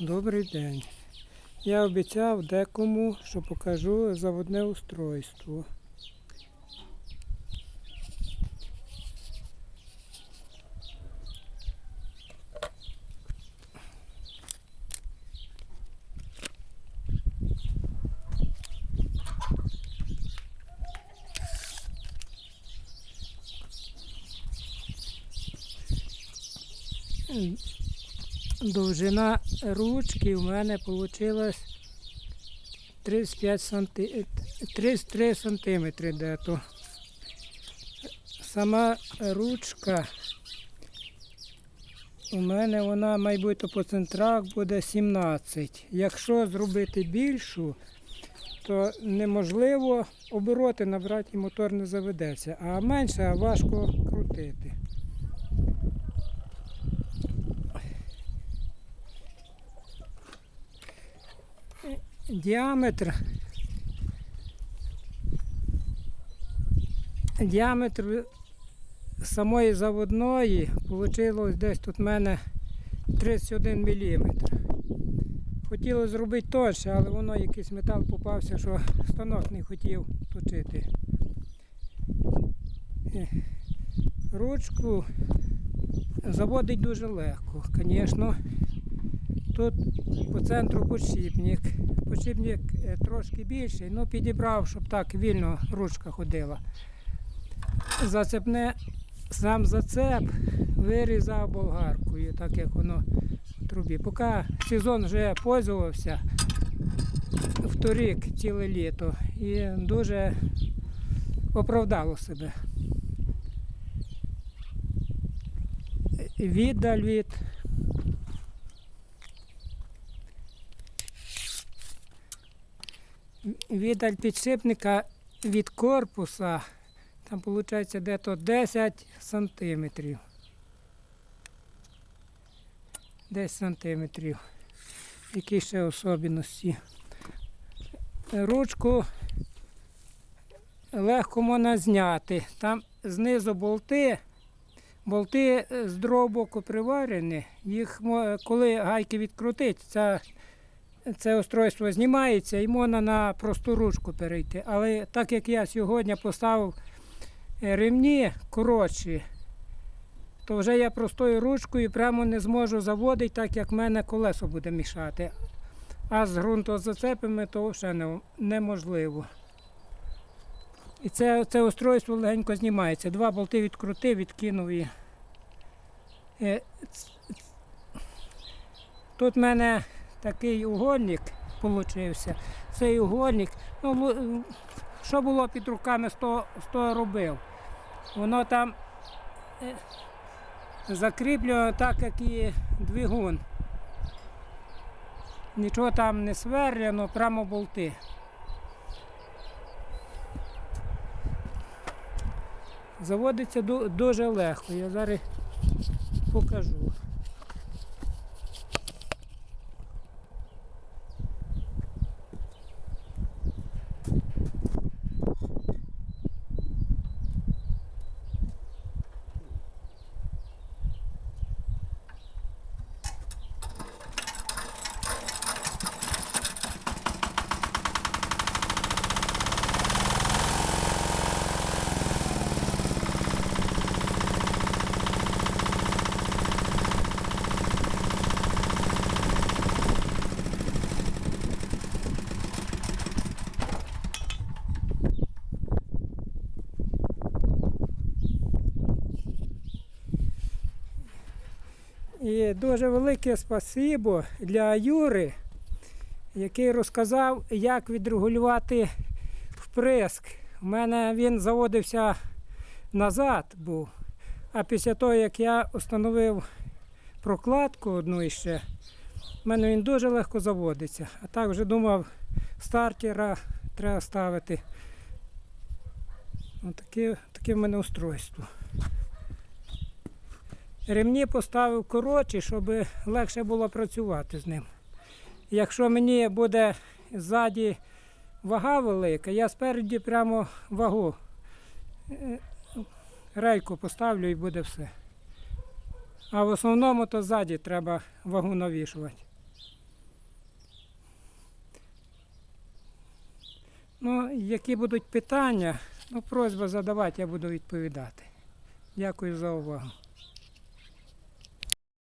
Добрий день. Я обіцяв декому, що покажу заводне устройство. Довжина ручки у мене вийшла 35 санти... 33 сантиметри дето. Сама ручка у мене вона, мабуть, по центрах буде 17. Якщо зробити більшу, то неможливо обороти набрати і мотор не заведеться, а менше важко крутити. Діаметр. Діаметр самої заводної вийшло десь тут в мене 31 мм. Хотілося зробити тонше, але воно якийсь метал попався, що станок не хотів точити. Ручку заводить дуже легко, звісно. Тут по центру подшипник. Подшипник е, трошки більший, але підібрав, щоб так вільно ручка ходила. Зацепне сам зацеп вирізав болгаркою, так як воно в трубі. Поки сезон вже пользувався вторік ціле літо і дуже оправдало себе. Віддаль від віддаль підшипника від корпуса, там виходить дето 10 сантиметрів. 10 сантиметрів. Які ще особливості. Ручку легко можна зняти. Там знизу болти. Болти з другого боку приварені. Їх коли гайки відкрутить, ця це устройство знімається і можна на просту ручку перейти. Але так як я сьогодні поставив е, ремні коротші, то вже я простою ручкою прямо не зможу заводити, так як в мене колесо буде мішати. А з ґрунтозацепами то вже неможливо. І це, це устройство легенько знімається. Два болти відкрутив, відкинув і. Е, Тут в мене такий угольник получився. Цей угольник, ну, що було під руками, з того, робив. Воно там е, закріплено так, як і двигун. Нічого там не сверлено, прямо болти. Заводиться дуже легко. Я зараз покажу. І дуже велике спасибо для Юри, який розказав, як відрегулювати вприск. У мене він заводився назад був. А після того, як я встановив прокладку одну іще, в мене він дуже легко заводиться. А так вже думав, стартера треба ставити. Отаке, таке в мене устройство. Ремні поставив коротші, щоб легше було працювати з ним. Якщо мені буде ззаді вага велика, я спереді прямо вагу е, рейку поставлю і буде все. А в основному то ззаді треба вагу навішувати. Ну, Які будуть питання, ну, просьба задавати, я буду відповідати. Дякую за увагу.